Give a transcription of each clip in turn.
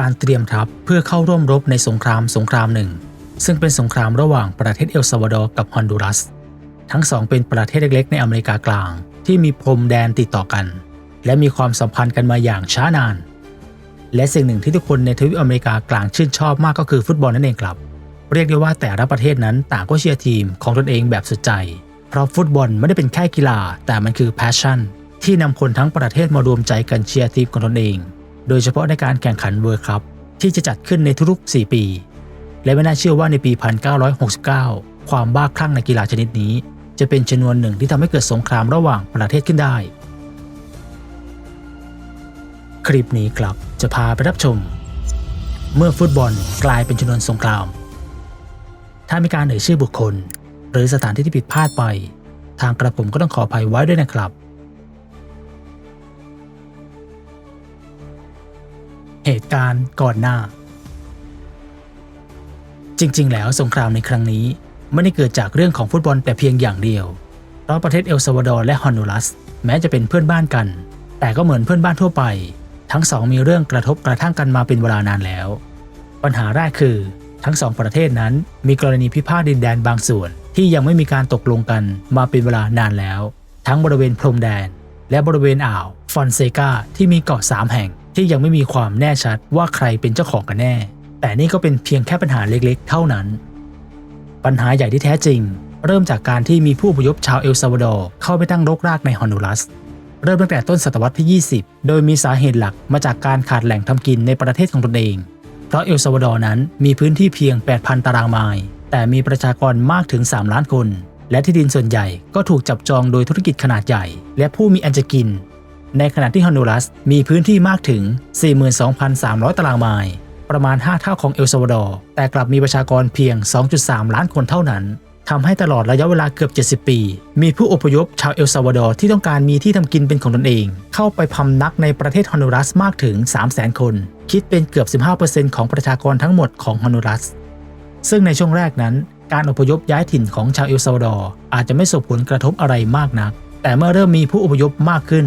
การเตรียมทัพเพื่อเข้าร่วมรบในสงครามสงครามหนึ่ง ซึ่งเป็นสงครามระหว่างประเทศเอลซาวาดอร์กับฮอนดูรัส ทั้งสองเป็นประเทศเล็กๆ ในอเมริกากลาง ที่มีพรมแดนติดต่อกัน และมีความสัมพันธ์กันมาอย่างช้านาน และสิ่งหนึ่งที่ทุกคนในทวีปอเมริกากลางชื่นชอบมากก็คือฟุตบอลนั่นเองครับ เรียกได้ว่าแต่ละประเทศนั้นต่างก็เชียร์ทีมของตนเองแบบสุดใจ เพราะฟุตบอลไม่ได้เป็นแค่กีฬา แต่มันคือ passion ที่นำคนทั้งประเทศมารวมใจกันเชียร์ทีมของตนเอง โดยเฉพาะในการแข่งขันเวิร์คัพที่จะจัดขึ้นในทุกๆ 4 ปี และไม่น่าเชื่อว่าในปี 1969 ความบ้าคลั่งในกีฬาชนิดนี้ จะเป็นชนวนหนึ่งที่ทำให้เกิดสงครามระหว่างประเทศขึ้นได้ คลิปนี้ครับจะพาไปรับชม เมื่อฟุตบอลกลายเป็นชนวนสงคราม ถ้ามีการเอ่ยชื่อบุคคล หรือสถานที่ที่ผิดพลาดไป ทางกระผมก็ต้องขออภัยไว้ด้วยนะครับ เหตุการณ์ก่อนหน้า จริง ๆ แล้วสงครามในครั้งนี้ไม่ได้เกิดจากเรื่องของฟุตบอลแต่เพียงอย่างเดียว เพราะประเทศเอลซาวาดอร์และฮอนดูรัส แม้จะเป็นเพื่อนบ้านกัน แต่ก็เหมือนเพื่อนบ้านทั่วไป ทั้งสองมีเรื่องกระทบกระทั่งกันมาเป็นเวลานานแล้ว ปัญหาแรกคือ ทั้งสองประเทศนั้นมีกรณีพิพาทดินแดนบางส่วน ที่ยังไม่มีการตกลงกันมาเป็นเวลานานแล้ว ทั้งบริเวณพรมแดน และบริเวณอ่าวฟอนเซกาที่มีเกาะสามแห่ง ที่ยังไม่มีความแน่ชัดว่าใครเป็นเจ้าของกันแน่ แต่นี่ก็เป็นเพียงแค่ปัญหาเล็กๆ เท่านั้น ปัญหาใหญ่ที่แท้จริง เริ่มจากการที่มีผู้พยพชาวเอลซาวาดอร์เข้าไปตั้งรกรากในฮอนดูรัส เริ่มตั้งแต่ต้นศตวรรษที่ 20 โดยมีสาเหตุหลักมาจากการขาดแหล่งทำกินในประเทศของตนเอง เพราะเอลซาวาดอร์นั้นมีพื้นที่เพียง 8,000 ตารางไมล์แต่มีประชากรมากถึง 3 ล้านคน และที่ดินส่วนใหญ่ก็ถูกจับจองโดยธุรกิจขนาดใหญ่ และผู้มีอันจะกิน ในขณะที่ฮอนดูรัสมีพื้นที่มากถึง 42,300 ตารางไมล์ ประมาณ 5 เท่าของเอลซาวาดอร์ แต่กลับมีประชากรเพียง 2.3 ล้านคนเท่านั้น ทำให้ตลอดระยะเวลาเกือบ 70 ปี มีผู้อพยพชาวเอลซาวาดอร์ที่ต้องการมีที่ทำกินเป็นของตนเอง เข้าไปพำนักในประเทศฮอนดูรัสมากถึง 300,000 คน คิดเป็นเกือบ 15%ของประชากรทั้งหมดของฮอนดูรัส ซึ่งในช่วงแรกนั้น การอพยพย้ายถิ่นของชาวเอลซาวาดอร์อาจจะไม่ส่งผลกระทบอะไรมากนัก แต่เมื่อเริ่มมีผู้อพยพมากขึ้น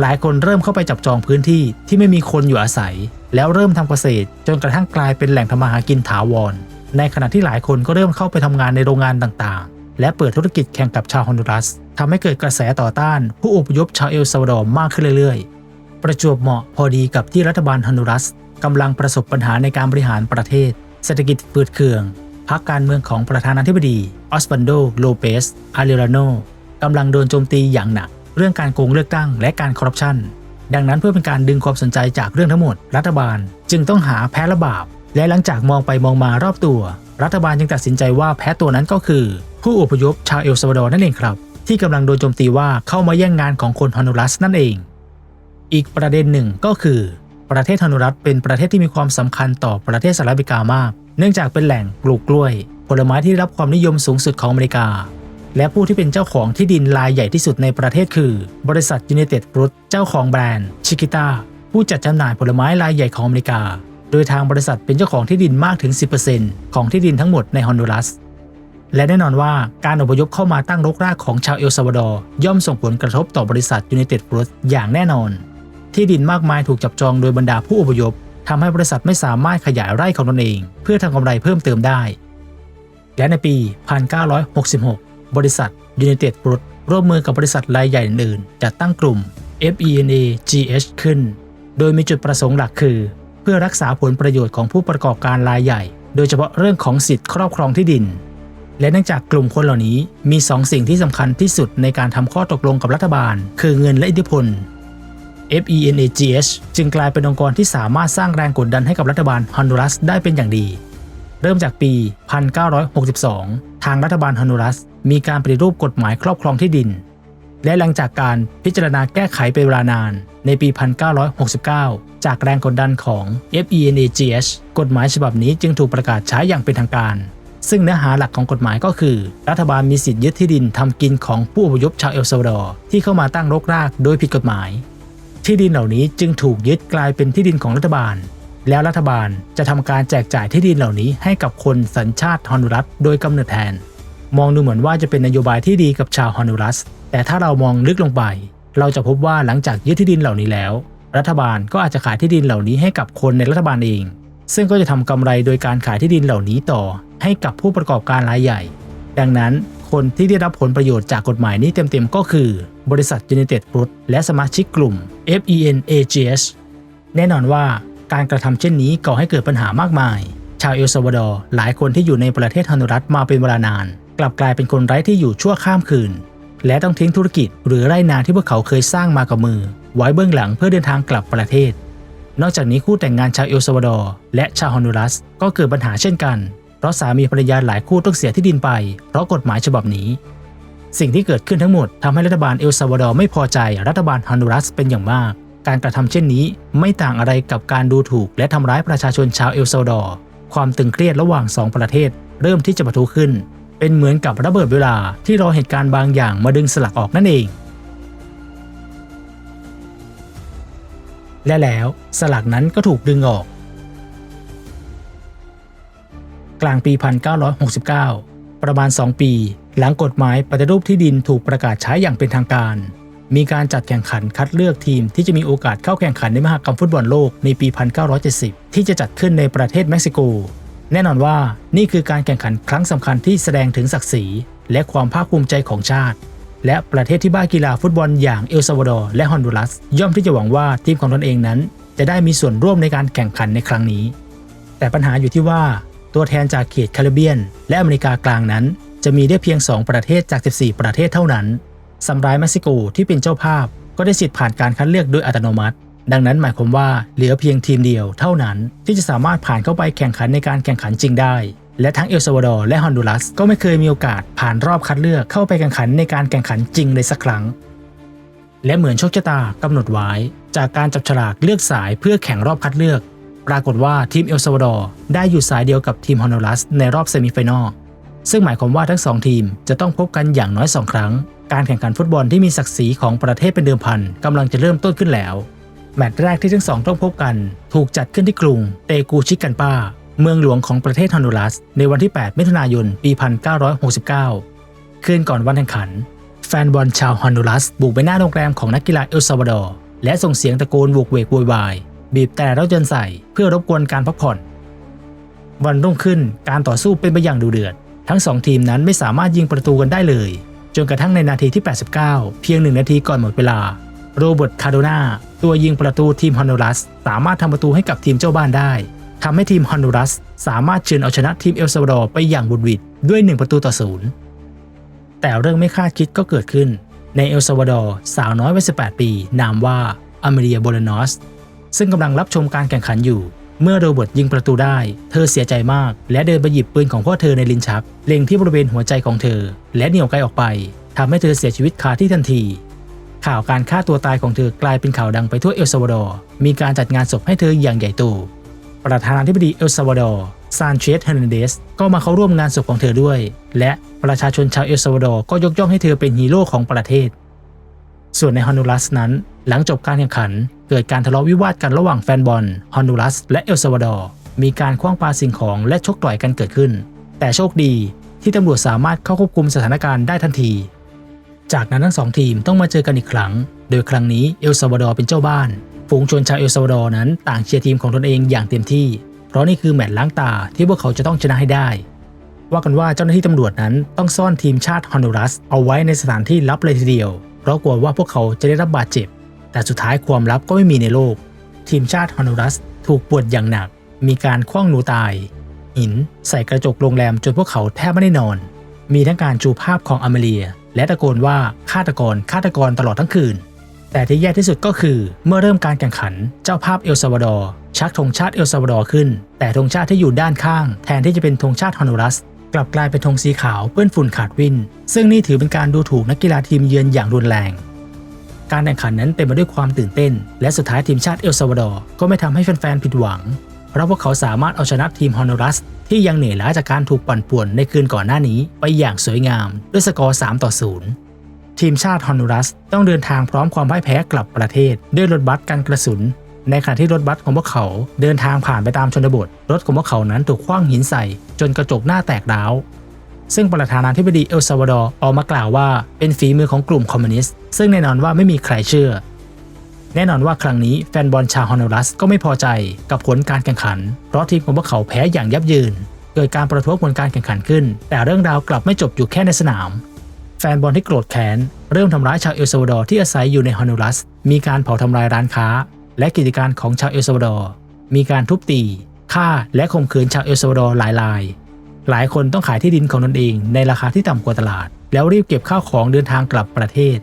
หลายคนเริ่มเข้าไปจับจองพื้นที่ที่ไม่มีคนอยู่อาศัย แล้วเริ่มทำเกษตร จนกระทั่งกลายเป็นแหล่งทำมาหากินถาวร ในขณะที่หลายคนก็เริ่มเข้าไปทำงานในโรงงานต่างๆ และเปิดธุรกิจแข่งกับชาวฮอนดูรัสทำให้เกิดกระแสต่อต้าน ผู้อพยพชาวเอลซาวาดอร์มากขึ้นเรื่อยๆ ประจวบเหมาะพอดีกับที่รัฐบาลฮอนดูรัสกำลังประสบปัญหาในการบริหารประเทศ เศรษฐกิจปืดเคืองพรรคการเมืองของประธานาธิบดีออสบันโด โลเปสอาริราโนกำลังโดนโจมตีอย่างหนัก เรื่องการโกงเลือกตั้งและการคอร์รัปชันดังนั้นเพื่อเป็นการดึงความสนใจจากเรื่องทั้งหมด รัฐบาล จึงต้องหาแพ้ระบาป และหลังจากมองไปมองมารอบตัว รัฐบาลจึงตัดสินใจว่าแพ้ตัวนั้นก็คือ ผู้อพยพชาวเอลซาวาดอร์นั่นเองครับ ที่กำลังโดนโจมตีว่าเข้ามาแย่งงานของคนฮอนดูรัสนั่นเอง อีกประเด็นหนึ่งก็คือ ประเทศฮอนดูรัสเป็นประเทศที่มีความสำคัญต่อประเทศสหรัฐอเมริกามาก เนื่องจากเป็นแหล่งปลูกกล้วย ผลไม้ที่ได้รับความนิยมสูงสุดของอเมริกา และผู้ที่เป็นเจ้าของที่ดินรายใหญ่ที่สุดในประเทศคือ บริษัทยู n นเต็ดฟรุตเจ้าของแบรนด์ชิกิต้าผู้จัดจำหน่ายผลไม้รายใหญ่ของอเมริกา โดยทางบริษัทเป็นเจ้าของที่ดินมากถึง 10%ของที่ดินทั้งหมดในฮอนดูรัส และแน่นอนว่าการอพยพเข้ามาตั้งรกรากของชาวเอลซาวาดอร์ย่อมส่งผลกระทบต่อบริษัทยู n นเต็ดฟรุตอย่างแน่นอน ที่ดินมากมายถูกจับจองโดยบรรดาผู้อพยพทำให้บริษัทไม่สามารถขยายไร่ของตนเอง เพื่อทำกำไรเพิ่มเติมได้ และในปี 1966 บริษัท United Fruit ร่วมมือกับบริษัทรายใหญ่อื่นๆจัดตั้งกลุ่ม FENA GH ขึ้น โดยมีจุดประสงค์หลักคือ เพื่อรักษาผลประโยชน์ของผู้ประกอบการรายใหญ่ โดยเฉพาะเรื่องของสิทธิครอบครองที่ดิน และเนื่องจากกลุ่มคนเหล่านี้มี 2 สิ่งที่สำคัญที่สุดในการทำข้อตกลงกับรัฐบาล คือเงินและอิทธิพล FENAGH จึงกลายเป็นองค์กรที่สามารถสร้างแรงกดดันให้กับรัฐบาลฮอนดูรัสได้เป็นอย่างดี เริ่มจากปี 1962 ทางรัฐบาลฮอนดูรัส มีการปฏิรูปกฎหมายครอบครองที่ดิน และหลังจากการพิจารณาแก้ไขเป็นเวลานานในปี 1969 จากแรงกดดันของ FENAGH กฎหมายฉบับนี้จึงถูกประกาศใช้อย่างเป็นทางการ ซึ่งเนื้อหาหลักของกฎหมายก็คือ รัฐบาลมีสิทธิ์ยึดที่ดินทำกินของผู้อพยพชาวเอลซาวาดอร์ที่เข้ามาตั้งรกรากโดยผิดกฎหมาย ที่ดินเหล่านี้จึงถูกยึดกลายเป็นที่ดินของรัฐบาล แล้วรัฐบาลจะทำการแจกจ่ายที่ดินเหล่านี้ให้กับคนสัญชาติฮอนดูรัสโดยกำเนิดแทน มองดูเหมือนว่าจะเป็นนโยบายที่ดีกับชาวฮอนดูรัส แต่ถ้าเรามองลึกลงไป เราจะพบว่าหลังจากยึดที่ดินเหล่านี้แล้ว รัฐบาลก็อาจจะขายที่ดินเหล่านี้ให้กับคนในรัฐบาลเอง ซึ่งก็จะทำกำไรโดยการขายที่ดินเหล่านี้ต่อ ให้กับผู้ประกอบการรายใหญ่ ดังนั้นคนที่ได้รับผลประโยชน์จากกฎหมายนี้เต็มๆ ก็คือ บริษัท United Fruit และสมาชิกกลุ่ม FENAGS แน่นอนว่าการกระทำเช่นนี้ก่อให้เกิดปัญหามากมาย ชาวเอลซาวาดอร์หลายคนที่อยู่ในประเทศฮอนดูรัสมาเป็นเวลานาน กลับกลายเป็นคนไร้ที่อยู่ชั่วข้ามคืน และต้องทิ้งธุรกิจหรือไร่นาที่พวกเขาเคยสร้างมากับมือ ไว้เบื้องหลังเพื่อเดินทางกลับประเทศ นอกจากนี้คู่แต่งงานชาวเอลซาวาดอร์และชาวฮอนดูรัสก็เกิดปัญหาเช่นกัน เพราะสามีภรรยาหลายคู่ต้องเสียที่ดินไป เพราะกฎหมายฉบับนี้ สิ่งที่เกิดขึ้นทั้งหมดทำให้รัฐบาลเอลซาวาดอร์ไม่พอใจรัฐบาลฮอนดูรัสเป็นอย่างมาก การกระทำเช่นนี้ไม่ต่างอะไรกับการดูถูก และทำร้ายประชาชนชาวเอลซาวาดอร์ความตึงเครียดระหว่างสองประเทศเริ่มที่จะปะทุขึ้น เป็นเหมือนกับระเบิดเวลาที่รอเหตุการณ์บางอย่างมาดึงสลักออกนั่นเอง และแล้วสลักนั้นก็ถูกดึงออก กลางปี 1969 ประมาณ 2 ปี หลังกฎหมายปฏิรูปที่ดินถูกประกาศใช้อย่างเป็นทางการ มีการจัดแข่งขันคัดเลือกทีมที่จะมีโอกาสเข้าแข่งขันในมหกรรมฟุตบอลโลกในปี 1970 ที่จะจัดขึ้นในประเทศเม็กซิโก แน่นอนว่านี่คือการแข่งขันครั้งสำคัญที่แสดงถึงศักดิ์ศรี และความภาคภูมิใจของชาติ และประเทศที่บ้ากีฬาฟุตบอลอย่างเอลซาวาดอร์และฮอนดูรัส ย่อมที่จะหวังว่าทีมของตนเองนั้น จะได้มีส่วนร่วมในการแข่งขันในครั้งนี้ แต่ปัญหาอยู่ที่ว่า ตัวแทนจากเขตแคริบเบียน และอเมริกากลางนั้น จะมีได้เพียง 2 ประเทศจาก 14 ประเทศเท่านั้นสำหรับเม็กซิโกที่เป็นเจ้าภาพ ก็ได้สิทธิ์ผ่านการคัดเลือกโดยอัตโนมัติ ดังนั้นหมายความว่าเหลือเพียงทีมเดียวเท่านั้นที่จะสามารถผ่านเข้าไปแข่งขันในการแข่งขันจริงได้ และทั้งเอลซาวาดอร์และฮอนดูรัสก็ไม่เคยมีโอกาสผ่านรอบคัดเลือกเข้าไปแข่งขันในการแข่งขันจริงเลยสักครั้ง และเหมือนโชคชะตากำหนดไว้ จากการจับฉลากเลือกสายเพื่อแข่งรอบคัดเลือก ปรากฏว่าทีมเอลซาวาดอร์ได้อยู่สายเดียวกับทีมฮอนดูรัสในรอบเซมิไฟแนลซึ่งหมายความว่าทั้งสองทีมจะต้องพบกันอย่างน้อย 2 ครั้ง การแข่งขันฟุตบอลที่มีศักดิ์ศรีของประเทศเป็นเดิมพันกำลังจะเริ่มต้นขึ้นแล้ว แมตช์แรกที่ทั้งสองต้องพบกัน ถูกจัดขึ้นที่กรุงเตกูชิกันปาเมืองหลวงของประเทศฮอนดูรัส ในวันที่ 8 มิถุนายน ปี 1969 คืนก่อนวันแข่งขัน แฟนบอลชาวฮอนดูรัส บุกไปหน้าโรงแรมของนักกีฬาเอลซาวาดอร์ และส่งเสียงตะโกนโวกเวกโวยวาย บีบแต่เราจนใส่เพื่อรบกวนการพักผ่อน วันรุ่งขึ้นการต่อสู้เป็นไปอย่างดุเดือด ทั้งสองทีมนั้นไม่สามารถยิงประตูกันได้เลย จนกระทั่งในนาทีที่ 89 เพียงหนึ่งนาทีก่อนหมดเวลา โรเบิร์ตคาโดนา ตัวยิงประตูทีมฮอนดูรัสสามารถทำประตูให้กับทีมเจ้าบ้านได้ทำให้ทีมฮอนดูรัสสามารถเฉือนเอาชนะทีมเอลซาวาดอร์ไปอย่างบุดหวิดด้วย 1 ประตูต่อศูนย์แต่เรื่องไม่คาดคิดก็เกิดขึ้น ในเอลซาวาดอร์สาวน้อยวัย 18 ปี นามว่าอเมเรียโบลนอสซึ่งกำลังรับชมการแข่งขันอยู่ เมื่อโรเบิร์ตยิงประตูได้ เธอเสียใจมาก และเดินไปหยิบปืนของพ่อเธอในลิ้นชัก เล็งที่บริเวณหัวใจของเธอ และเหนี่ยวไกลออกไปทำให้เธอเสียชีวิตคาที่ทันที ข่าวการฆ่าตัวตายของเธอกลายเป็นข่าวดังไปทั่วเอลซาวาดอร์ มีการจัดงานศพให้เธออย่างใหญ่โต ประธานาธิบดีเอลซาวาดอร์ ซานเชสเฮนันเดส ก็มาเข้าร่วมงานศพของเธอด้วย และประชาชนชาวเอลซาวาดอร์ก็ยกย่องให้เธอเป็นฮีโร่ของประเทศ ส่วนในฮอนดูรัสนั้น หลังจบการแข่งขัน เกิดการทะเลาะวิวาทกันระหว่างแฟนบอลฮอนดูรัสและเอลซาวาดอร์ มีการคว้างปาสิ่งของและชกต่อยกันเกิดขึ้น แต่โชคดีที่ตำรวจสามารถเข้าควบคุมสถานการณ์ได้ทันที จากนั้นทั้งสองทีมต้องมาเจอกันอีกครั้ง โดยครั้งนี้เอลซาวาดอร์เป็นเจ้าบ้าน ฝูงชนชาวเอลซาวาดอร์นั้นต่างเชียร์ทีมของตนเองอย่างเต็มที่ เพราะนี่คือแมตช์ล้างตาที่พวกเขาจะต้องชนะให้ได้ ว่ากันว่าเจ้าหน้าที่ตำรวจนั้นต้องซ่อนทีมชาติฮอนดูรัสเอาไว้ในสถานที่ลับเลยทีเดียว เพราะกลัวว่าพวกเขาจะได้รับบาดเจ็บ แต่สุดท้ายความลับก็ไม่มีในโลก ทีมชาติฮอนดูรัสถูกปวดอย่างหนัก มีการคว้างหนูตาย หิน ใส่กระจกโรงแรมจนพวกเขาแทบไม่ได้นอน มีทั้งการจูภาพของอเมเลีย และตะโกนว่าฆาตกรฆาตกรตลอดทั้งคืน แต่ที่แย่ที่สุดก็คือ เมื่อเริ่มการแข่งขันเจ้าภาพเอลซาวาดอร์ชักธงชาติเอลซาวาดอร์ขึ้น แต่ธงชาติที่อยู่ด้านข้าง แทนที่จะเป็นธงชาติฮอนดูรัส กลับกลายเป็นธงสีขาวเปื้อนฝุ่นขาดวิน ซึ่งนี่ถือเป็นการดูถูกนักกีฬาทีมเยือนอย่างรุนแรง การแข่งขันนั้นเต็มไปด้วยความตื่นเต้น และสุดท้ายทีมชาติเอลซาวาดอร์ก็ไม่ทำให้แฟนๆผิดหวัง เพราะพวกเขาสามารถเอาชนะทีมฮอนดูรัสที่ยังเหนื่อยล้าจากการถูกปั่นป่วนในคืนก่อนหน้านี้ไปอย่างสวยงามด้วยสกอร์ 3 ต่อ 0 ทีมชาติฮอนดูรัสต้องเดินทางพร้อมความพ่ายแพ้กลับประเทศ ด้วยรถบัสกันกระสุน ในขณะที่รถบัสของพวกเขาเดินทางผ่านไปตามชนบท รถของพวกเขานั้นถูกคว้างหินใส่ จนกระจกหน้าแตกร้าว ซึ่งประธานาธิบดีเอลซาวาดอร์ออกมากล่าวว่าเป็นฝีมือของกลุ่มคอมมิวนิสต์ซึ่งแน่นอนว่าไม่มีใครเชื่อ แน่นอนว่าครั้งนี้แฟนบอลชาวฮอนดูรัสก็ไม่พอใจกับผลการแข่งขัน เพราะทีมของพวกเขาแพ้อย่างยับยินเกิดการประท้วงผลการแข่งขันขึ้น แต่เรื่องราวกลับไม่จบอยู่แค่ในสนาม แฟนบอลที่โกรธแค้นเริ่มทำร้ายชาวเอลซาวาดอร์ที่อาศัยอยู่ในฮอนดูรัส มีการเผาทำลายร้านค้า และกิจการของชาวเอลซาวาดอร์ มีการทุบตี ฆ่า และข่มขืนชาวเอลซาวาดอร์หลายราย หลายคนต้องขายที่ดินของตนเองในราคาที่ต่ำกว่าตลาด แล้วรีบเก็บข้าวของเดินทางกลับประเทศ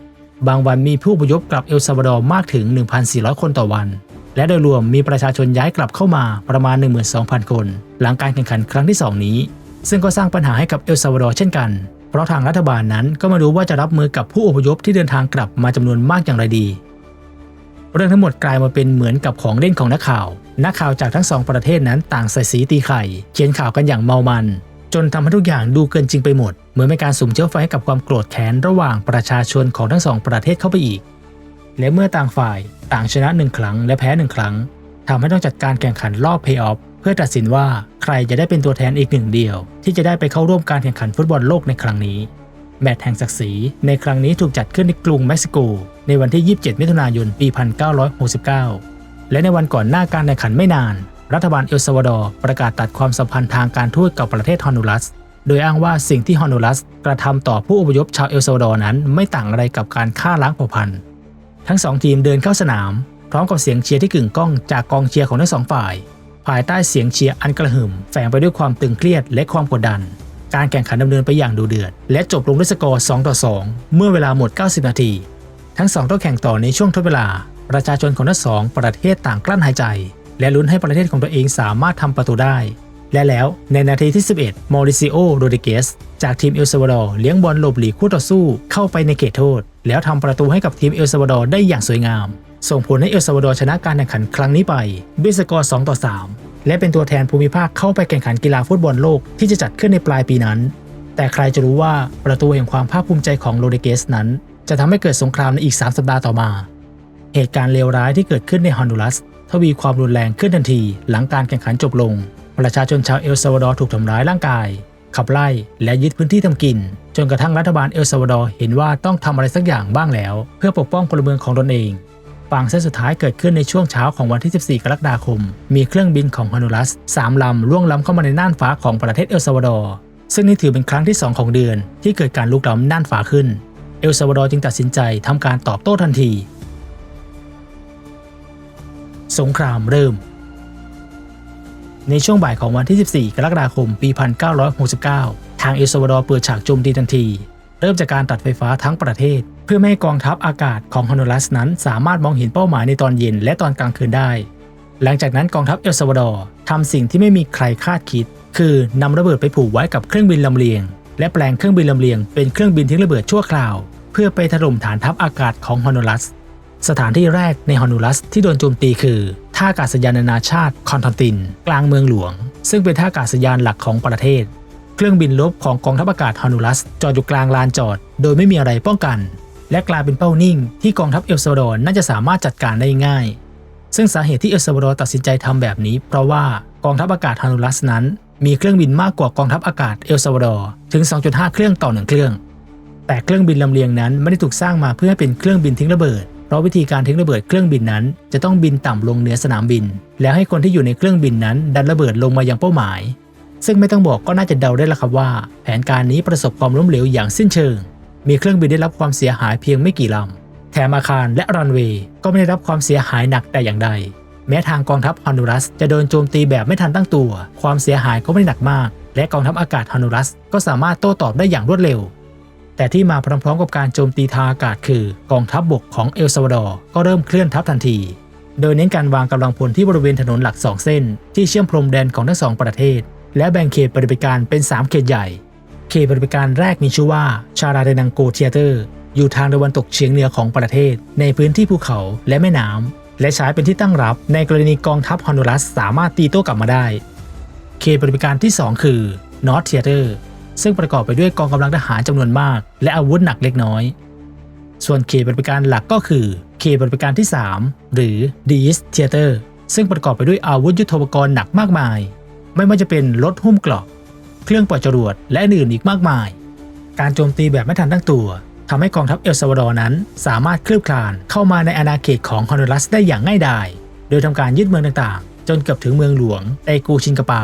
บางวันมีผู้อพยพกลับเอลซาวาดอร์มากถึง 1,400 คนต่อวัน และโดยรวมมีประชาชนย้ายกลับเข้ามาประมาณ 12,000 คน หลังการแข่งขันครั้งที่ 2 นี้ ซึ่งก็สร้างปัญหาให้กับเอลซาวาดอร์เช่นกัน เพราะทางรัฐบาลนั้นก็ไม่รู้ว่าจะรับมือกับผู้อพยพที่เดินทางกลับมาจำนวนมากอย่างไรดี เรื่องทั้งหมดกลายมาเป็นเหมือนกับของเล่นของนักข่าว นักข่าวจากทั้งสองประเทศนั้นต่างใส่สีตีไข่ เขียนข่าวกันอย่างเมามัน จนทำให้ทุกอย่างดูเกินจริงไปหมด เหมือนเป็นการสุ่มเชื้อไฟให้กับความโกรธแค้นระหว่างประชาชนของทั้งสองประเทศเข้าไปอีก และเมื่อต่างฝ่ายต่างชนะหนึ่งครั้งและแพ้หนึ่งครั้งทำให้ต้องจัดการแข่งขันรอบเพย์ออฟเพื่อตัดสินว่าใครจะได้เป็นตัวแทนอีกหนึ่งเดียว ที่จะได้ไปเข้าร่วมการแข่งขันฟุตบอลโลกในครั้งนี้แมตช์แห่งศักดิ์ศรีในครั้งนี้ถูกจัดขึ้นในกรุงเม็กซิโก ในวันที่ 27 มิถุนายน ปี 1969 และในวันก่อนหน้าการแข่งขันไม่นาน รัฐบาลเอลซาวาดอร์ประกาศตัดความสัมพันธ์ทางการทูตกับประเทศฮอนดูรัส โดยอ้างว่าสิ่งที่ฮอนดูรัสกระทำต่อผู้อพยพชาวเอลซาวาดอร์นั้นไม่ต่างอะไรกับการฆ่าล้างเผ่าพันธุ์ ทั้งสองทีมเดินเข้าสนาม พร้อมกับเสียงเชียร์ที่กึ่งก้องจากกองเชียร์ของทั้งสองฝ่าย ภายใต้เสียงเชียร์อันกระหึ่มแฝงไปด้วยความตึงเครียดและความกดดัน การแข่งขันดำเนินไปอย่างดูเดือด และจบลงด้วยสกอร์ 2 ต่อ 2 เมื่อเวลาหมด 90 นาที ทั้งสองต้องแข่งต่อในช่วงทดเวลา ประชาชนของทั้งสองประเทศต่างกลั้นหายใจ และลุ้นให้ประเทศของตัวเองสามารถทำประตูได้ และแล้วในนาทีที่ 11 มอริซิโอ โรดิเกส จากทีมเอลซาวาดอร์เลี้ยงบอลหลบหลีกคู่ต่อสู้เข้าไปในเขตโทษ แล้วทำประตูให้กับทีมเอลซาวาดอร์ได้อย่างสวยงาม ส่งผลให้เอลซาวาดอร์ชนะการแข่งขันครั้งนี้ไปด้วยสกอร์ 2 ต่อ 3 และเป็นตัวแทนภูมิภาคเข้าไปแข่งขันกีฬาฟุตบอลโลกที่จะจัดขึ้นในปลายปีนั้น แต่ใครจะรู้ว่าประตูแห่งความภาคภูมิใจของโรดิเกสนั้น จะทำให้เกิดสงครามในอีก 3 สัปดาห์ต่อมา เหตุการณ์เลวร้ายที่เกิดขึ้นในฮอนดูรัส ทวีความรุนแรงขึ้นทันทีหลังการแข่งขันจบลง ประชาชนชาวเอลซาวาดอร์ถูกทำร้ายร่างกาย ขับไล่และยึดพื้นที่ทำกิน จนกระทั่งรัฐบาลเอลซาวาดอร์เห็นว่าต้องทำอะไรสักอย่างบ้างแล้ว เพื่อปกป้องพลเมืองของตนเองฟางเส้นสุดท้ายเกิดขึ้นในช่วงเช้าของวันที่ 14 กรกฎาคม มีเครื่องบินของฮอนูรัสสามลำล่วงล้ำเข้ามาในน่านฟ้าของประเทศเอลซาวาดอร์ ซึ่งนี่ถือเป็นครั้งที่ 2 ของเดือน ที่เกิดการลุกล้ำน่านฟ้าขึ้น เอลซาวาดอร์จึงตัดสินใจทำการตอบโต้ทันที สงครามเริ่ม ในช่วงบ่ายของวันที่ 14 กรกฎาคม ปี 1969 ทางเอลซาวาดอร์เปิดฉากโจมตีทันที เริ่มจากการตัดไฟฟ้าทั้งประเทศ เพื่อไม่ให้กองทัพอากาศของฮอนดูรัสนั้น สามารถมองเห็นเป้าหมายในตอนเย็นและตอนกลางคืนได้ หลังจากนั้นกองทัพเอลซาวาดอร์ทำสิ่งที่ไม่มีใครคาดคิด คือนำระเบิดไปผูกไว้กับเครื่องบินลำเลียง และแปลงเครื่องบินลำเลียงเป็นเครื่องบินทิ้งระเบิดชั่วคราว เพื่อไปถล่มฐานทัพอากาศของฮอนดูรัส สถานที่แรกในฮอนดูรัสที่โดนโจมตีคือท่าอากาศยานนานาชาติคอนทันติน กลางเมืองหลวง ซึ่งเป็นท่าอากาศยานหลักของประเทศ เครื่องบินลบของกองทัพอากาศฮอนดูรัสจอดอยู่กลางลานจอด โดยไม่มีอะไรป้องกัน และกลายเป็นเป้านิ่ง ที่กองทัพเอลซาวาดอร์น่าจะสามารถจัดการได้ง่าย ซึ่งสาเหตุที่เอลซาวาดอร์ตัดสินใจทำแบบนี้ เพราะว่ากองทัพอากาศฮอนดูรัสนั้น มีเครื่องบินมากกว่ากองทัพอากาศเอลซาวาดอร์ถึง 2.5 เครื่องต่อหนึ่งเครื่อง แต่เครื่องบินลำเลียงนั้นไม่ได้ถูกสร้างมาเพื่อให้เป็นเครื่องบินทิ้งระเบิด เพราะวิธีการทิ้งระเบิดเครื่องบินนั้น จะต้องบินต่ำลงเหนือสนามบิน แล้วให้คนที่อยู่ในเครื่องบินนั้นดันระเบิดลงมายังเป้าหมาย ซึ่งไม่ต้องบอกก็น่าจะเดาได้แล้วครับว่า แผนการนี้ประสบความล้มเหลวอย่างสิ้นเชิง มีเครื่องบินได้รับความเสียหายเพียงไม่กี่ลำ แถมอาคารและรันเวย์ก็ไม่ได้รับความเสียหายหนักแต่อย่างใด แม้ทางกองทัพฮอนดูรัสจะโดนโจมตีแบบไม่ทันตั้งตัว ความเสียหายก็ไม่ได้หนักมาก และกองทัพอากาศฮอนดูรัสก็สามารถโต้ตอบได้อย่างรวดเร็ว แต่ที่มาพร้อมๆกับการโจมตีทางอากาศคือกองทัพบบกของเอลซาวาดอร์ก็เริ่มเคลื่อนทัพทันที โดยเน้นการวางกำลังพลที่บริเวณถนนหลัก 2 เส้น ที่เชื่อมพรมแดนของทั้งสองประเทศ และแบ่งเขตปฏิบัติการเป็น 3 เขตใหญ่ เขตปฏิบัติการแรกมีชื่อว่าชาราเดนังโกเทียเตอร์อยู่ทางตะวันตกเฉียงเหนือของประเทศ ในพื้นที่ภูเขาและแม่น้ำและใช้เป็นที่ตั้งรับในกรณีกองทัพฮอนดูรัสสามารถตีโต้กลับมาได้ เขตปฏิบัติการที่ 2 คือนอร์ทเทียเตอร์ ซึ่งประกอบไปด้วยกองกำลังทหารจำนวนมาก และอาวุธหนักเล็กน้อย ส่วนเขตปฏิบัติการหลักก็คือ เขตปฏิบัติการที่ 3 หรือ d e s Theater ซึ่งประกอบไปด้วยอาวุธยุทโธปกรณ์หนักมากมาย ไม่ว่าจะเป็นรถหุ้มเกราะเครื่องปล่อยจรวดและอื่นอีกมากมาย การโจมตีแบบไม่ทันตั้งตัวทำให้กองทัพเอลซัลวาดอร์นั้น สามารถคลืบคลานเข้ามาในอาณาเขตของฮอนดูรัสได้อย่างง่ายดาย โดยทำการยึดเมืองต่างๆ จนเกือบถึงเมืองหลวงเตกูชินกาปา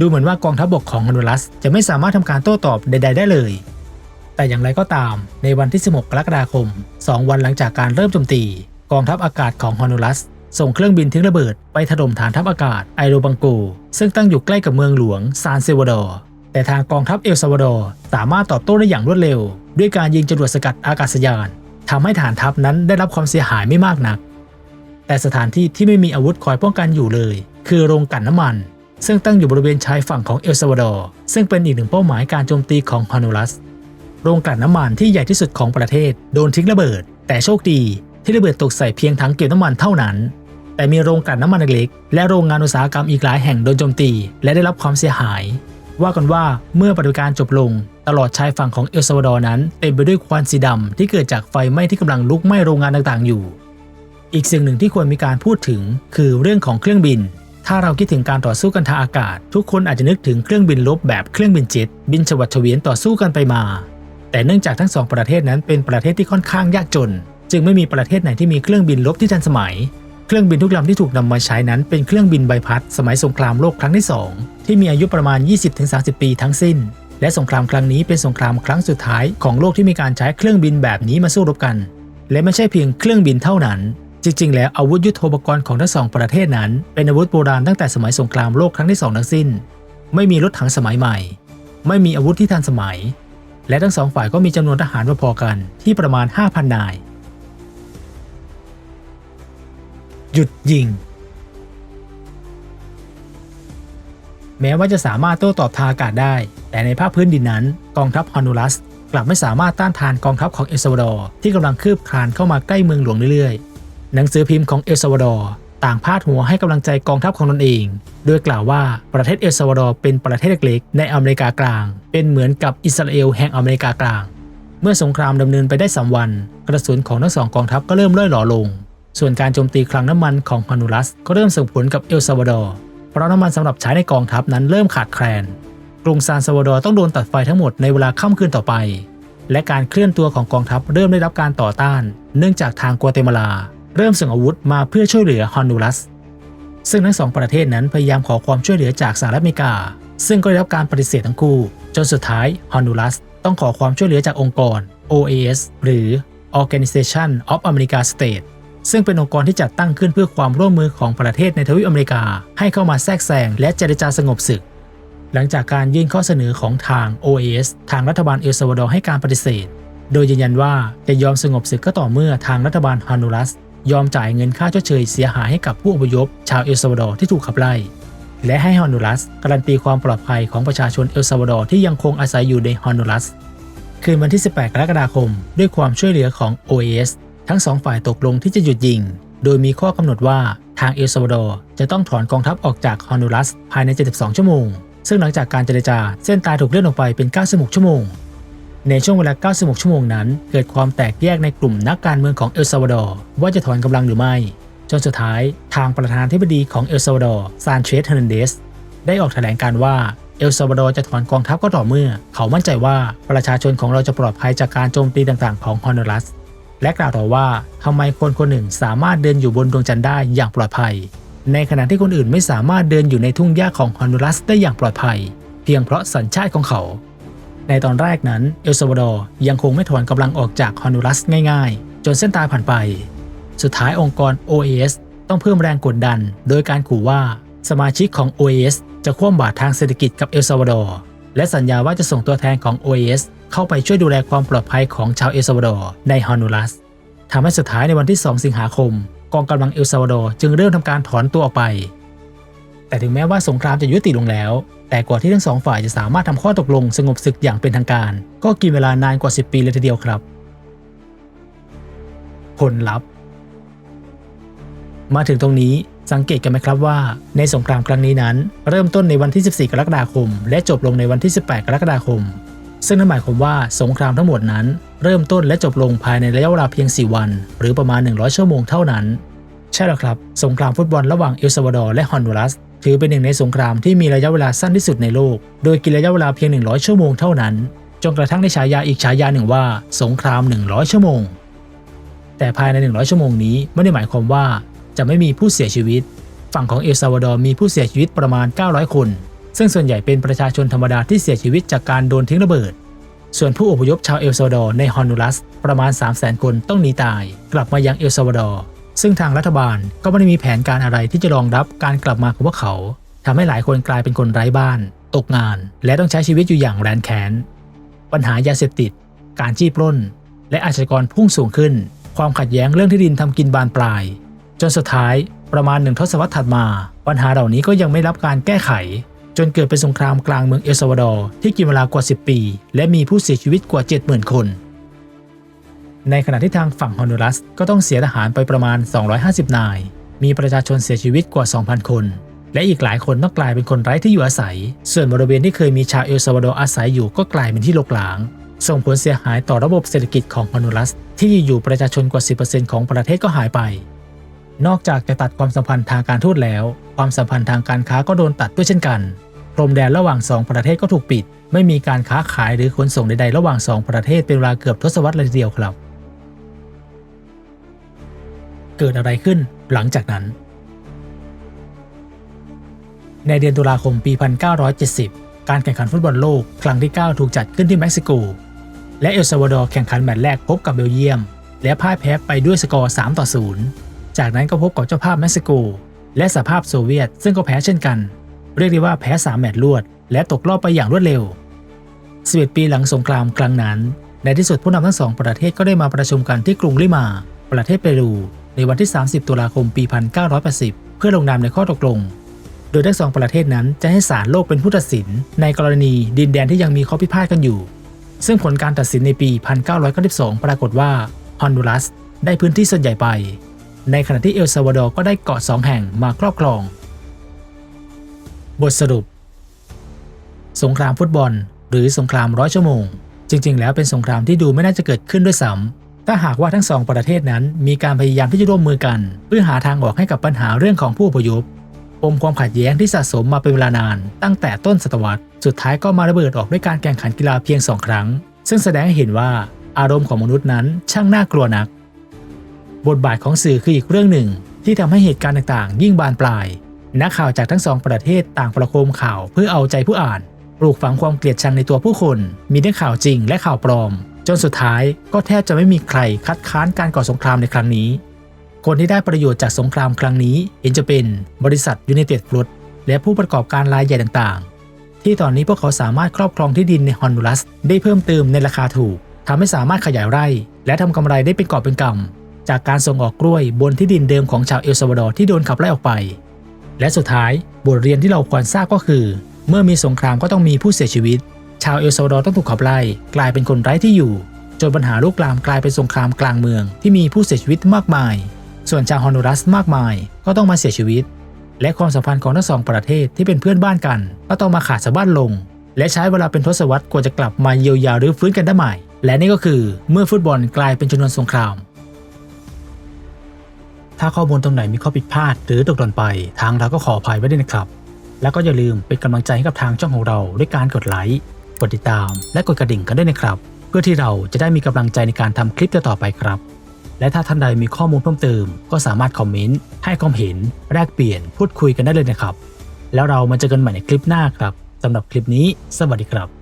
ดูเหมือนว่ากองทัพบกของฮอนดูรัสจะไม่สามารถทำการโต้ตอบใด ๆ ได้เลย แต่อย่างไรก็ตาม ในวันที่ 16 กรกฎาคม 2 วันหลังจากการเริ่มโจมตี กองทัพอากาศของฮอนดูรัสส่งเครื่องบินทิ้งระเบิดไปถล่มฐานทัพอากาศไอโรบังโก ซึ่งตั้งอยู่ใกล้กับเมืองหลวงซานเซวาดอร์แต่ทางกองทัพเอลซาวาดอร์สามารถตอบโต้ได้อย่างรวดเร็ว ด้วยการยิงจรวดสกัดอากาศยานทำให้ฐานทัพนั้นได้รับความเสียหายไม่มากนัก แต่สถานที่ที่ไม่มีอาวุธคอยป้องกันอยู่เลย คือโรงกลั่นน้ำมัน ซึ่งตั้งอยู่บริเวณชายฝั่งของเอลซาวาดอร์ซึ่งเป็นอีกหนึ่งเป้าหมายการโจมตีของฮอนดูรัส โรงกลั่นน้ำมันที่ใหญ่ที่สุดของประเทศโดนทิ้งระเบิด แต่โชคดีที่ระเบิดตกใส่เพียงถังเก็บน้ำมันเท่านั้น แต่มีโรงกลั่นน้ำมันเล็กและโรงงานอุตสาหกรรมอีกหลายแห่งโดนโจมตี และได้รับความเสียหาย ว่ากันว่าเมื่อปฏิบัติการจบลง ตลอดชายฝั่งของเอลซาวาดอร์นั้นเต็มไปด้วยควันสีดำที่เกิดจากไฟไหม้ที่กำลังลุกไหม้โรงงานต่างๆ อยู่ อีกสิ่งหนึ่งที่ควรมีการพูดถึง คือเรื่องของเครื่องบิน ถ้าเราคิดถึงการต่อสู้กันทางอากาศ ทุกคนอาจจะนึกถึงเครื่องบินลบแบบเครื่องบินจ็ตบินฉวัดเฉวียนต่อสู้กันไปมา แต่เนื่องจากทั้งสองประเทศนั้นเป็นประเทศที่ค่อนข้างยากจน จึงไม่มีประเทศไหนที่มีเครื่องบินลบที่ทันสมัย เครื่องบินทุกลำที่ถูกนำมาใช้นั้นเป็นเครื่องบินใบพัด สมัยสงครามโลกครั้งที่ 2 ที่มีอายุประมาณ 20-30 ปีทั้งสิ้น และสงครามครั้งนี้เป็นสงครามครั้งสุดท้ายของโลกที่มีการใช้เครื่องบินแบบนี้มาสู้รบกัน และไม่ใช่เพียงเครื่องบินเท่านั้น จริง ๆ แล้วอาวุธยุโทโธปกรณ์ของทั้งสองประเทศนั้น เป็นอาวุธโบราณตั้งแต่สมัยสงครามโลกครั้งที่สองทั้งสิ้น ไม่มีรถถังสมัยใหม่ ไม่มีอาวุธที่ทันสมัย และทั้งสองฝ่ายก็มีจำนวนทหารพอๆกันที่ประมาณ 5,000 นาย หยุดยิง แม้ว่าจะสามารถโต้ตอบทางอากาศได้ แต่ในภาคพื้นดินนั้นกองทัพฮอนูรัสกลับไม่สามารถต้านทานกองทัพของเอลซาวาดอร์ที่กำลังคืบคลานเข้ามาใกล้เมืองหลวงเรื่อยๆ หนังสือพิมพ์ของเอลซาวาดอร์ต่างพาดหัวให้กำลังใจกองทัพของตนเอง โดยกล่าวว่าประเทศเอลซาวาดอร์เป็นประเทศเล็กๆในอเมริกากลาง เป็นเหมือนกับอิสราเอลแห่งอเมริกากลาง เมื่อสงครามดำเนินไปได้สามวัน กระสุนของทั้งสองกองทัพก็เริ่มล่อยหล่อลง ส่วนการโจมตีคลังน้ำมันของฮอนูรัสก็เริ่มส่งผลกับเอลซาวาดอร์เพราะน้ำมันสำหรับใช้ในกองทัพนั้นเริ่มขาดแคลนกรุงซานซาวาดอร์ต้องโดนตัดไฟทั้งหมดในเวลาค่ำคืนต่อไป และการเคลื่อนตัวของกองทัพเริ่มได้รับการต่อต้าน เนื่องจากทางกัวเตมาลา เริ่มส่งอาวุธมาเพื่อช่วยเหลือฮอนดูรัส ซึ่งทั้งสองประเทศนั้นพยายามขอความช่วยเหลือจากสหรัฐอเมริกา ซึ่งก็ได้รับการปฏิเสธทั้งคู่ จนสุดท้ายฮอนดูรัสต้องขอความช่วยเหลือจากองค์กร OAS หรือ Organization of America States ซึ่งเป็นองค์กรที่จัดตั้งขึ้นเพื่อความร่วมมือของประเทศในทวีปอเมริกา ให้เข้ามาแทรกแซงและเจรจาสงบศึก หลังจากการยื่นข้อเสนอของทาง OAS ทางรัฐบาลเอลซาวาดอร์ให้การปฏิเสธ โดยยืนยันว่าจะยอมสงบศึกก็ต่อเมื่อทางรัฐบาลฮอนดูรัส ยอมจ่ายเงินค่าชดเชยเสียหายให้กับผู้อพยพ ชาวเอลซาวาดอร์ที่ถูกขับไล่ และให้ฮอนดูรัสการันตีความปลอดภัยของประชาชนเอลซาวาดอร์ที่ยังคงอาศัยอยู่ในฮอนดูรัส คืนวันที่ 18 กรกฎาคม ด้วยความช่วยเหลือของ OAS ทั้งสองฝ่ายตกลงที่จะหยุดยิง โดยมีข้อกำหนดว่าทางเอลซาวาดอร์จะต้องถอนกองทัพออกจากฮอนดูรัสภายใน 72 ชั่วโมง ซึ่งหลังจากการเจรจาเส้นตายถูกเลื่อนออกไปเป็น 96 ชั่วโมง ในช่วงเวลา 96 ชั่วโมงนั้น เกิดความแตกแยกในกลุ่มนักการเมืองของเอลซาวาดอร์ว่าจะถอนกำลังหรือไม่ จนสุดท้ายทางประธานาธิบดีของเอลซาวาดอร์ซานเชสเฮนันเดสได้ออกแถลงการว่าเอลซาวาดอร์จะถอนกองทัพก็ต่อเมื่อ เขามั่นใจว่าประชาชนของเราจะปลอดภัยจากการโจมตีต่างๆ ของฮอนดูรัส และกล่าวต่อว่าทำไมคนคนหนึ่งสามารถเดินอยู่บนดวงจันทร์ได้อย่างปลอดภัย ในขณะที่คนอื่นไม่สามารถเดินอยู่ในทุ่งหญ้าของฮอนดูรัสได้อย่างปลอดภัย เพียงเพราะสัญชาติของเขา ในตอนแรกนั้นเอลซาวาดอร์ยังคงไม่ถอนกำลังออกจากฮอนดูรัสง่ายๆ จนเส้นตายผ่านไป สุดท้ายองค์กร OAS ต้องเพิ่มแรงกดดัน โดยการขู่ว่าสมาชิกของ OAS จะคว่ำบาตรทางเศรษฐกิจกับเอลซาวาดอร์และสัญญาว่าจะส่งตัวแทนของ OAS เข้าไปช่วยดูแลความปลอดภัยของชาวเอลซาวาดอร์ในฮอนดูรัสทำให้สุดท้ายในวันที่ 2 สิงหาคม กองกำลังเอลซาวาดอร์จึงเริ่มทำการถอนตัวออกไป แต่ถึงแม้ว่าสงครามจะยุติลงแล้ว แต่กว่าที่ทั้งสองฝ่ายจะสามารถทำข้อตกลงสงบศึกอย่างเป็นทางการ ก็กินเวลานานกว่า 10 ปีเลยทีเดียวครับ ผลลัพธ์ มาถึงตรงนี้สังเกตกันไหมครับว่า ในสงครามครั้งนี้นั้น เริ่มต้นในวันที่ 14 กรกฎาคม และจบลงในวันที่ 18 กรกฎาคม ซึ่งนั่นหมายความว่าสงครามทั้งหมดนั้น เริ่มต้นและจบลงภายในระยะเวลาเพียง 4 วัน หรือประมาณ 100 ชั่วโมงเท่านั้น ใช่แล้วครับ สงครามฟุตบอลระหว่างเอลซาวาดอร์และฮอนดูรัส ถือเป็นหนึ่งในสงครามที่มีระยะเวลาสั้นที่สุดในโลก โดยกินระยะเวลาเพียง 100 ชั่วโมงเท่านั้น จนกระทั่งได้ฉายาอีกฉายาหนึ่งว่า สงคราม 100 ชั่วโมง แต่ภายใน 100 ชั่วโมงนี้ไม่ได้หมายความว่าจะไม่มีผู้เสียชีวิต ฝั่งของเอลซาวาดอร์มีผู้เสียชีวิตประมาณ 900 คน ซึ่งส่วนใหญ่เป็นประชาชนธรรมดาที่เสียชีวิตจากการโดนทิ้งระเบิด ส่วนผู้อพยพชาวเอลซาวาดอร์ในฮอนดูรัสประมาณ 300,000 คนต้องหนีตาย กลับมายังเอลซาวาดอร์ ซึ่งทางรัฐบาลก็ไม่ได้มีแผนการอะไรที่จะรองรับการกลับมาของพวกเขาทำให้หลายคนกลายเป็นคนไร้บ้าน ตกงาน และต้องใช้ชีวิตอยู่อย่างแรนแค้น ปัญหายาเสพติด การจี้ปล้น และอาชญากรพุ่งสูงขึ้น ความขัดแย้งเรื่องที่ดินทำกินบานปลาย จนสุดท้ายประมาณหนึ่งทศวรรษถัดมา ปัญหาเหล่านี้ก็ยังไม่รับการแก้ไข จนเกิดเป็นสงครามกลางเมืองเอลซาวาดอร์ที่กินเวลากว่า 10 ปี และมีผู้เสียชีวิตกว่า 70,000 คน ในขณะที่ทางฝั่งฮอนดูรัสก็ต้องเสียทหารไปประมาณ 250 นาย มีประชาชนเสียชีวิตกว่า 2,000 คน และอีกหลายคนต้องกลายเป็นคนไร้ที่อยู่อาศัย ส่วนบริเวณที่เคยมีชาวเอลซาวาดอร์อาศัยอยู่ก็กลายเป็นที่รกร้าง ส่งผลเสียหายต่อระบบเศรษฐกิจของฮอนดูรัส ที่อยู่ประชาชนกว่า 10%ของประเทศก็หายไป นอกจากจะตัดความสัมพันธ์ทางการทูตแล้ว ความสัมพันธ์ทางการค้าก็โดนตัดด้วยเช่นกันพรมแดนระหว่างสองประเทศก็ถูกปิด ไม่มีการค้าขายหรือขนส่งใดๆระหว่างสองประเทศเป็นเวลาเกือบทศวรรษเลยทีเดียวครับ เกิดอะไรขึ้นหลังจากนั้น ในเดือนตุลาคมปี 1970 การแข่งขันฟุตบอลโลกครั้งที่ 9 ถูกจัดขึ้นที่เม็กซิโก และเอลซาวาดอร์แข่งขันแมตช์แรกพบกับเบลเยียม และพ่ายแพ้ไปด้วยสกอร์ 3 ต่อ 0 จากนั้นก็พบกับเจ้าภาพเม็กซิโก และสหภาพโซเวียต ซึ่งก็แพ้เช่นกัน เรียกได้ว่าแพ้ 3 แมตช์รวด และตกรอบไปอย่างรวดเร็ว11ปีหลังสงครามครั้งนั้น ในที่สุดผู้นำทั้งสองประเทศก็ได้มาประชุมกันที่กรุงลิมา ประเทศเปรู ในวันที่ 30 ตุลาคมปี 1980 เพื่อลงนามในข้อตกลง โดยทั้งสองประเทศนั้นจะให้ศาลโลกเป็นผู้ตัดสิน ในกรณีดินแดนที่ยังมีข้อพิพาทกันอยู่ ซึ่งผลการตัดสินในปี 1992 ปรากฏว่าฮอนดูรัสได้พื้นที่ส่วนใหญ่ไป ในขณะที่เอลซาวาดอร์ก็ได้เกาะสองแห่งมาครอบครอง บทสรุป สงครามฟุตบอล หรือสงครามร้อยชั่วโมง จริง ๆ แล้วเป็นสงครามที่ดูไม่น่าจะเกิดขึ้นด้วยซ้ำ ถ้าหากว่าทั้งสองประเทศนั้น มีการพยายามที่จะร่วมมือกัน เพื่อหาทางออกให้กับปัญหาเรื่องของผู้อพยพปมความขัดแย้งที่สะสมมาเป็นเวลานาน ตั้งแต่ต้นศตวรรษ สุดท้ายก็มาระเบิดออกด้วยการแข่งขันกีฬาเพียงสองครั้ง ซึ่งแสดงให้เห็นว่าอารมณ์ของมนุษย์นั้นช่างน่ากลัวนัก บทบาทของสื่อคืออีกเรื่องหนึ่ง ที่ทำให้เหตุการณ์ต่างๆ ยิ่งบานปลาย นักข่าวจากทั้งสองประเทศต่างประโคมข่าวเพื่อเอาใจผู้อ่าน ปลูกฝังความเกลียดชังในตัวผู้คน มีทั้งข่าวจริงและข่าวปลอม จนสุดท้ายก็แทบจะไม่มีใครคัดค้านการก่อสงครามในครั้งนี้ คนที่ได้ประโยชน์จากสงครามครั้งนี้เห็นจะเป็นบริษัทยู n นเต็ดฟลุตและผู้ประกอบการรายใหญ่ต่างๆ ที่ตอนนี้พวกเขาสามารถครอบครองที่ดินในฮอนดูรัส ได้เพิ่มเติมในราคาถูกทำให้สามารถขยายไร่ และทำกำไรได้เป็นกอบเป็นกำจากการส่งออกกล้วยบนที่ดินเดิมของชาวเอลซาวาดอร์ที่โดนขับไล่ออกไป และสุดท้ายบทเรียนที่เราควรทราบก็คือ เมื่อมีสงครามก็ต้องมีผู้เสียชีวิต ชาวเอลซาวาดอร์ต้องถูกขับไล่กลายเป็นคนไร้ที่อยู่ จนปัญหาลุกลามกลายเป็นสงครามกลางเมืองที่มีผู้เสียชีวิตมากมาย ส่วนชาวฮอนดูรัสมากมายก็ต้องมาเสียชีวิต และความสัมพันธ์ของทั้งสองประเทศที่เป็นเพื่อนบ้านกัน ก็ต้องมาขาดสะบั้นลง และใช้เวลาเป็นทศวรรษกว่าจะกลับมาเยียวยาหรือฟื้นกันได้ใหม่ และนี่ก็คือเมื่อฟุตบอลกลายเป็นชนวนสงครามถ้าข้อมูลตรงไหนมีข้อผิดพลาดหรือตกหล่นไป ทางเราก็ขออภัยไว้ด้วยนะครับ แล้วก็อย่าลืมเป็นกำลังใจให้กับทางช่องของเราด้วยการกดไลค์ กดติดตาม และกดกระดิ่งกันด้วยนะครับ เพื่อที่เราจะได้มีกำลังใจในการทำคลิปต่อไปครับ และถ้าท่านใดมีข้อมูลเพิ่มเติม ก็สามารถคอมเมนต์ให้ความเห็นแลกเปลี่ยนพูดคุยกันได้เลยนะครับ แล้วเรามาเจอกันใหม่ในคลิปหน้าครับสำหรับคลิปนี้ สวัสดีครับ